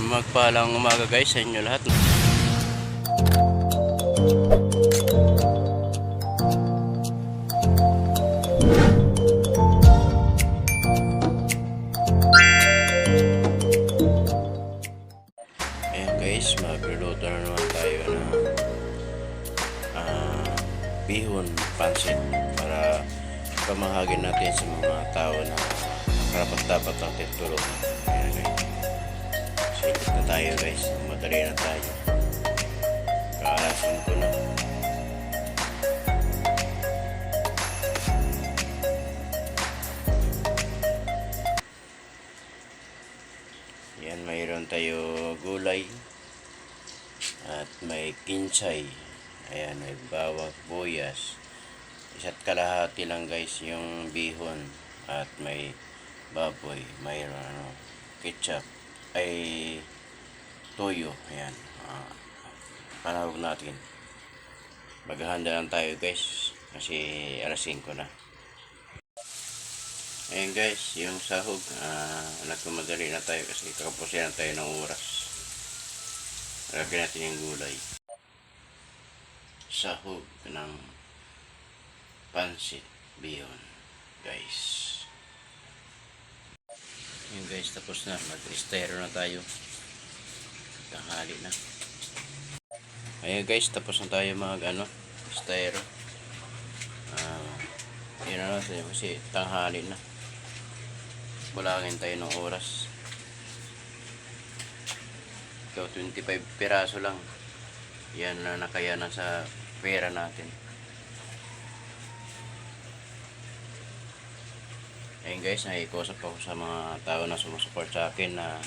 Magpalang umaga guys sa inyo lahat. Ayan guys, magluluto na naman tayo ng ah, bihon pansit para pamahagin natin sa mga tao na karapat dapat natin tulungan. Silip na tayo guys. Madali na tayo. Kaalasin ko na. Yan, mayroon tayo gulay. At may kinchay. Ayan, may bawang buyas. Isa't kalahati lang guys yung bihon. At may baboy. Mayroon ano, ketchup. Ay toyo. Ayan. Uh, panahog natin. Maghahanda lang tayo guys. Kasi alas 5 na. Ayan guys, yung sahog, ah, nagmamadali na tayo kasi kakapusin na tayo ng oras. Lagyan natin yung gulay. Sahog ng pansit bihon, guys. Yun guys, tapos na. Mag-estero na tayo. Tanghali na. Ayan guys, tapos na tayo mag ano, estero. Ah, yun na natin kasi tanghali na. Kulangin tayo ng oras. Ito, 25 piraso lang. Yan na nakayanan sa pera natin. Ayun guys, nakikusap ako sa mga tao na sumusupport sa akin na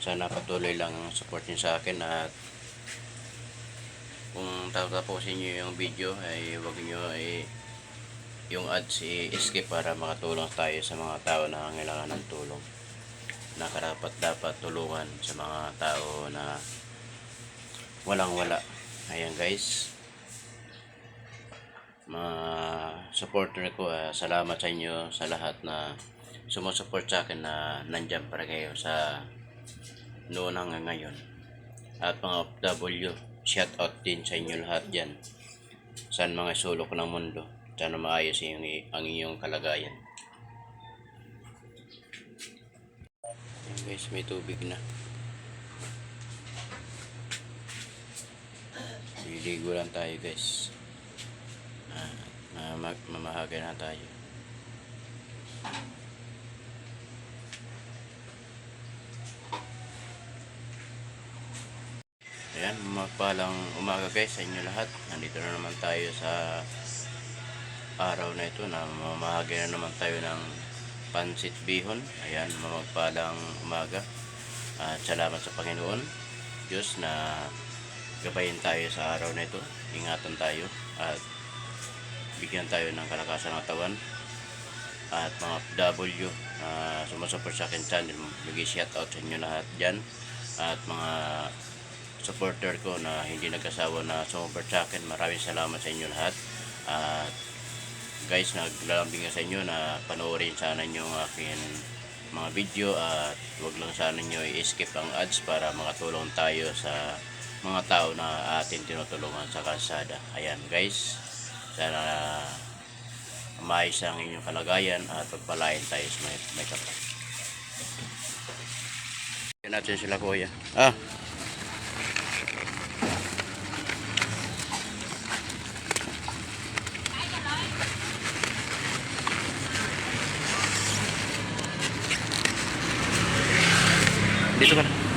sana patuloy lang ang support niyo sa akin at kung tatapusin niyo yung video ay huwag niyo ay yung ads i-skip para makatulong tayo sa mga tao na kailangan ng tulong. Na karapat dapat tulungan sa mga tao na walang wala. Ayan guys mga supporter ko ah, salamat sa inyo sa lahat na sumusupport sa akin na nandyan para kayo sa noon hanggang ngayon. At mga OFW shout out din sa inyo lahat dyan. Saan mga sulok ng mundo sana maayos yung, ang inyong kalagayan. Ayan guys may tubig na. Liligo lang tayo guys ah, na mag, mamahaga na tayo Ayan, magpalang umaga guys sa inyo lahat. Nandito na naman tayo sa araw na ito na mamahagi na naman tayo ng pansit bihon. Ayan, mamagpalang umaga. At salamat sa Panginoon. Diyos na gabayin tayo sa araw na ito. Ingatan tayo at bigyan tayo ng kalakasan ng katawan. At mga W na sumasuport sa akin channel, bigay shout out sa inyo lahat dyan. At mga supporter ko na hindi nagkasawa na sumupport sa akin. Maraming salamat sa inyo lahat. At guys, naglalambing sa inyo na panoorin sana nyo ang akin mga video at wag lang sana nyo i-skip ang ads para makatulong tayo sa mga tao na atin tinutulungan sa kalsada. Ayan guys, sana maayos ang inyong kalagayan at pagpalain tayo sa may, may kapal. Yan natin sila kuya. Ah, dito ka na.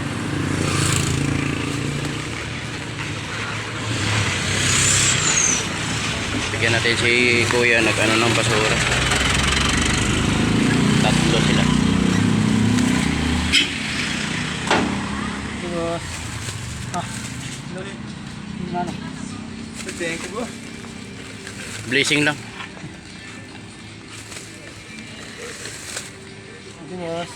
Bigyan natin si kuya nag ano ng basura. Tatlo sila. Boss. Ah, dali. Ano? Boss. Blessing lang. You, boss.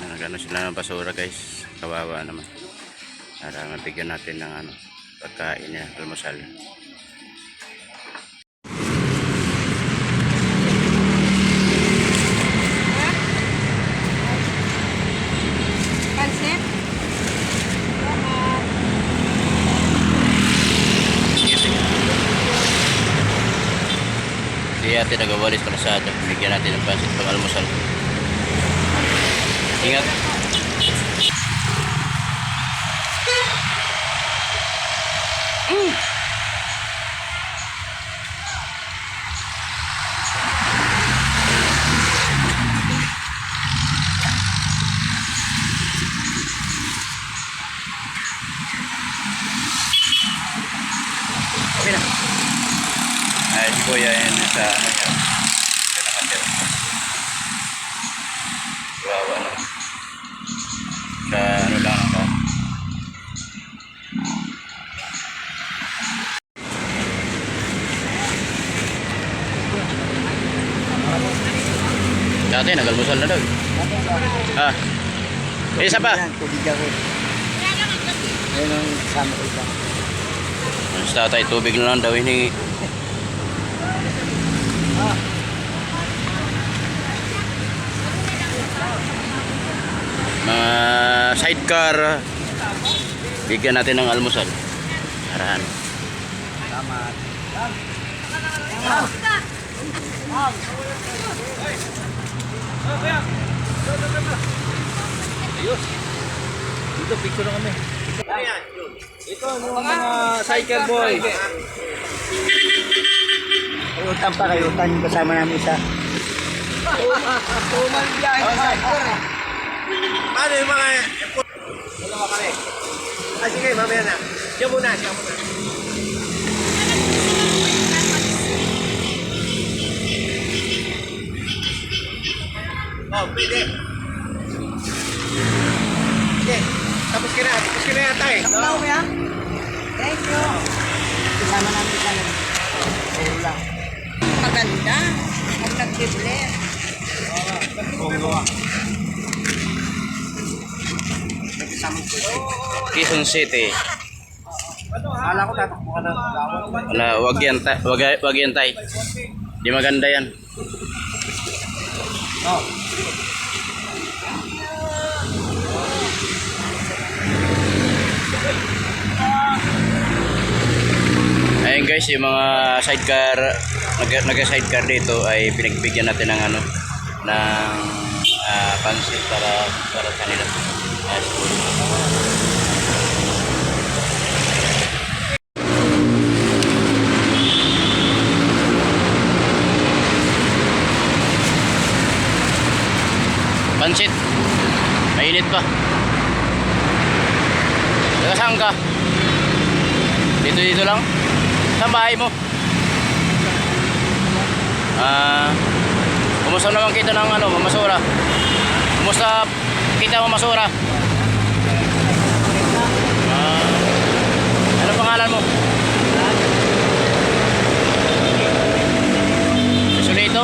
Nagano sila ng basura guys. Kawawa naman. Para mabigyan natin ng ano, pagkain niya, almusal. Natin nagawalis kalsada. Bigyan natin ng pansit pang almusal. Ingat. Okay Kuya yan sa ano yan. Sa nakatira. Wawa na. Sa ano lang ako. Dati nagalmusal na daw. eh. Ah. Eh, isa pa. Ayun ang kasama ko isa. Ang tatay, tubig na lang daw ini. Mga sidecar. Bigyan natin ng almusal. Harahan. Salamat. Ayos. Dito, picture na kami. Ito, yung mga cycle boy. Kayutan pa, yung kasama namin isa. Tuman biyahe sa cycle. Ano yung mga... Dalawa kami. Ah, sige, mamaya na. Siya muna, siya muna. Oh, pwede. Sige, tapos ka na. Tapos ka na yata eh. Hello, ya. Thank you. Kasama namin isa na. Ayun lang. maganda pag nag-bless. Quezon City. Akala ko tatakbo ka na. Wala, wag yan, ta- wag, wag yan tay. Di maganda yan. Oh. Ayun guys, yung mga sidecar, nag, nag-sidecar dito ay pinagbigyan natin ng ano, ng ah, pansit para para kanila. Pansit. Mainit pa. Taga saan ka? Dito dito lang? Sa bahay mo? Ah, kumusta naman kita ng ano, mamasura? Kumusta kita mamasura? Ah, ano pangalan mo? Susulito?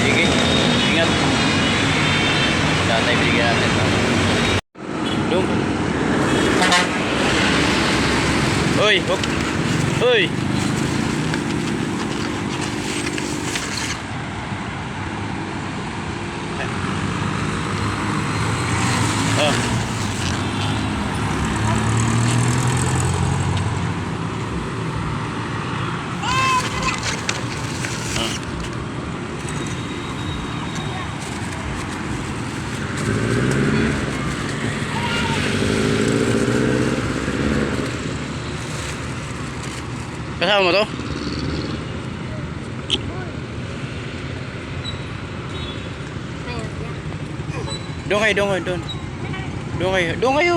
Sige, ingat. Tatay, binigyan natin. Doon. Hoy, hop. Hoy. Oh. Kasama mo to? Doon kayo, doon doon. Doon kayo, doon kayo.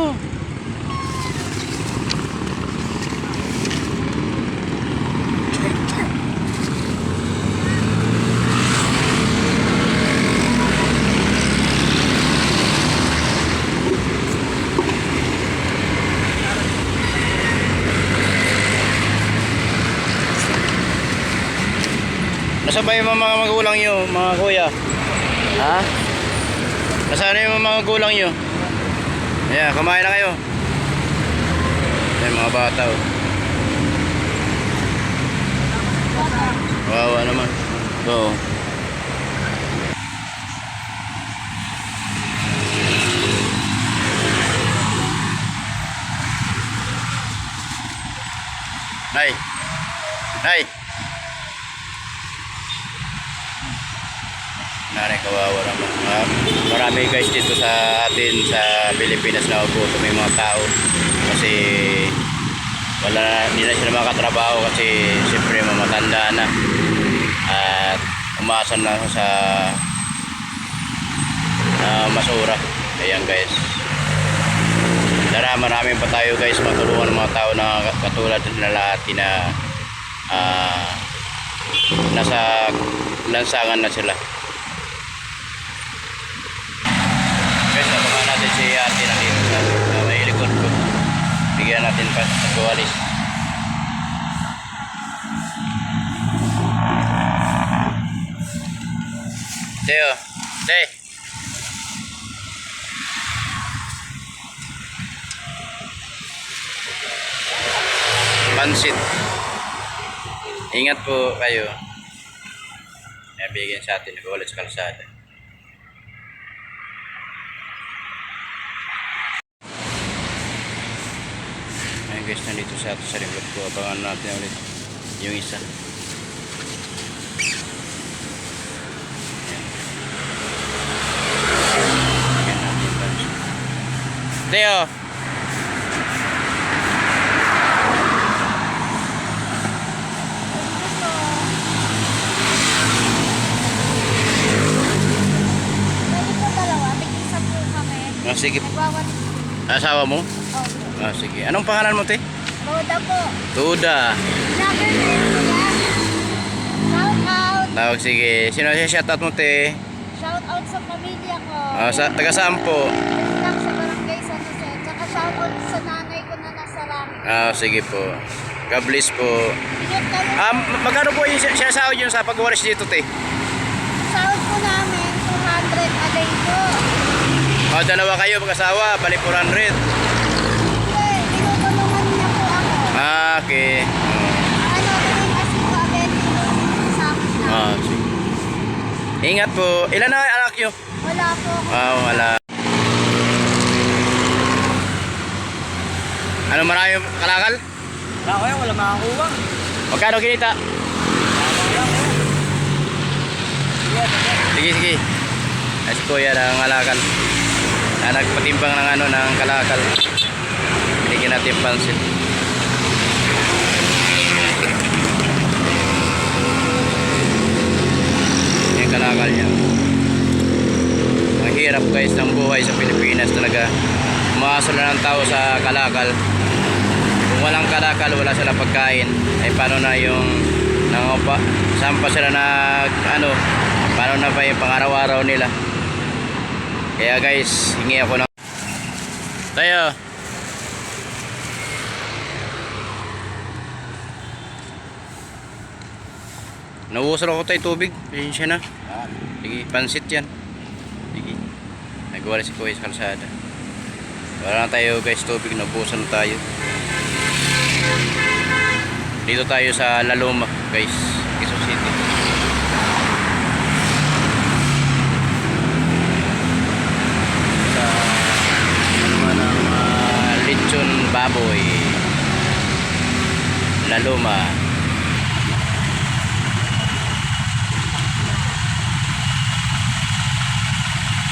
Nasaan ba yung mga magulang nyo, mga kuya? Ha? Nasaan yung mga magulang nyo? Ayan, kumain na kayo. Ayan, mga bata oh. Wawa naman. Oo. Nay. Nay. Nanay kawawa naman. Ah, marami guys dito sa atin sa Pilipinas na ugutom yung mga tao. Kasi wala hindi na sila makatrabaho kasi siyempre mamatanda na. At umasa na sa ah, masura. Ayan guys. Tara, marami pa tayo guys matulungan ng mga tao na katulad na lahat na ah, nasa lansangan na sila. Guys, nabangan natin si ate na dito sa, may likod ko. Bigyan natin pa sa tuwalis. Teo, Te. Pansit. Ingat po kayo. Ayan, bigyan sa atin. Nag-ulit sa kalsada. Guys, nandito sa ato sa remote ko. Abangan natin ulit yung isa. Teo! Pwede po dalawa, tig-isa po kami. Ah, sige. Nagwawan Asawa mo? Oh, Ah, sige. Anong pangalan mo, te? Boda po. Tuda. Number na yun kuya. Shout out. Tawag sige. Sino siya shoutout mo, te? Shout out sa pamilya ko. Ah, sa, taga saan po? Sa barangay San Jose. Tsaka shout out sa nanay ko na nasa langit. Ah, sige po. God bless po. Yun kayo. Ah, m- magkano po yung siya sahod yun sa pagwalis dito, te? Shout po namin 200 a day po. Oh, dalawa kayo mag-asawa, bali 400. Okay. Ano. Ah, sige. Ingat po. Ilan na anak nyo? Wala po. Ah, wala. Ano marami yung kalakal? Wala kaya, wala makakuha. Magkano kinita? Sige, sige. Ay, si Kuya ng kalakal. Na nagpatimbang ng ano, ng kalakal. Binigyan natin pansit. Kalakal niya. Ang hirap guys ng buhay sa Pilipinas talaga. Umaasol na ng tao sa kalakal. Kung walang kalakal, wala sila pagkain. Ay paano na yung nangapa? Saan pa sila nag ano? Paano na ba yung pangaraw-araw nila? Kaya guys, hingi ako ng Tayo. Nauusan ako tayo tubig. Pasensya na. Sige, pansit yan. Sige. Nagwala si Kuya sa kalsada. Wala na tayo guys tubig. Naubusan na tayo. Dito tayo sa Laloma guys. Quezon City. Sa ano ng uh, lechon baboy. Laloma.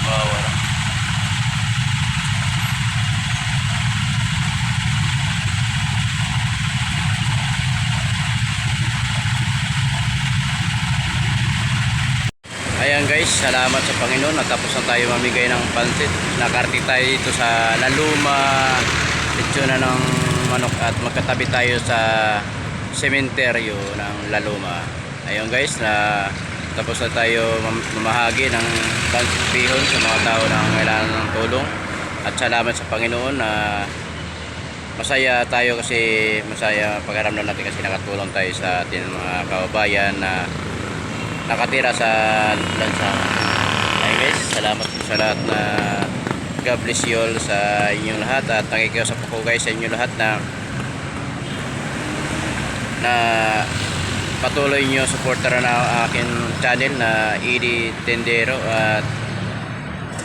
Wow, wala. Ayan guys, salamat sa Panginoon. Natapos na tayo mamigay ng pansit. Nakarte tayo dito sa Laluma, Lechona ng manok at magkatabi tayo sa sementeryo ng Laluma. Ayun guys, na tapos na tayo mam- mamahagi ng pansit bihon sa mga tao na kailangan ng tulong. At salamat sa Panginoon na masaya tayo kasi masaya pagkaramdam natin kasi nakatulong tayo sa ating mga kababayan na nakatira sa lansangan. Ayun guys, salamat po sa lahat na God bless you all sa inyong lahat at nakikiusap ako guys sa inyong lahat na na patuloy nyo supportaran ang akin channel na Edi Tendero at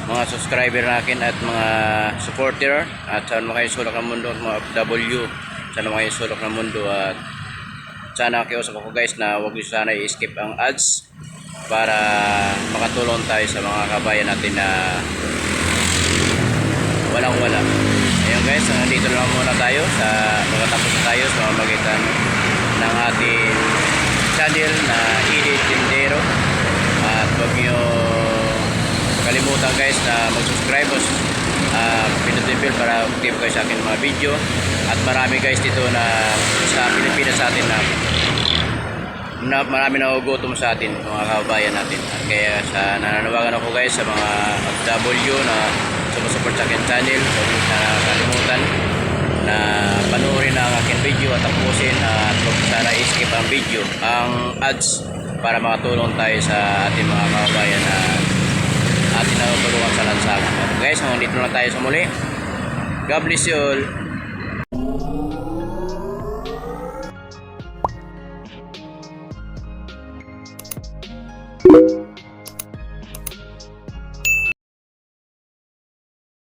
mga subscriber natin at mga supporter at saan mga kayo sulok ng mundo at mga FW saan mga kayo sulok ng mundo at sana kiusap ako guys na huwag nyo sana i-skip ang ads para makatulong tayo sa mga kabayan natin na walang wala. Ayun guys, nandito lang muna tayo sa magkatapos na tayo sa mamagitan ng ating channel na Edit Tindero at huwag nyo kalimutan guys na mag-subscribe uh, pinutin bell para active kayo sa akin mga video. At marami guys dito na sa Pilipinas sa atin na na marami na ugutom sa atin mga kababayan natin. At kaya sa nananawagan ako guys sa mga FW na sumusupport sa akin channel. Huwag sana kalimutan na panoorin ang aking video at tapusin at huwag sana skip ang video ang ads para makatulong tayo sa ating mga kababayan na ating natutulungan sa lansangan. Guys, hanggang dito lang tayo sa muli. God bless you all.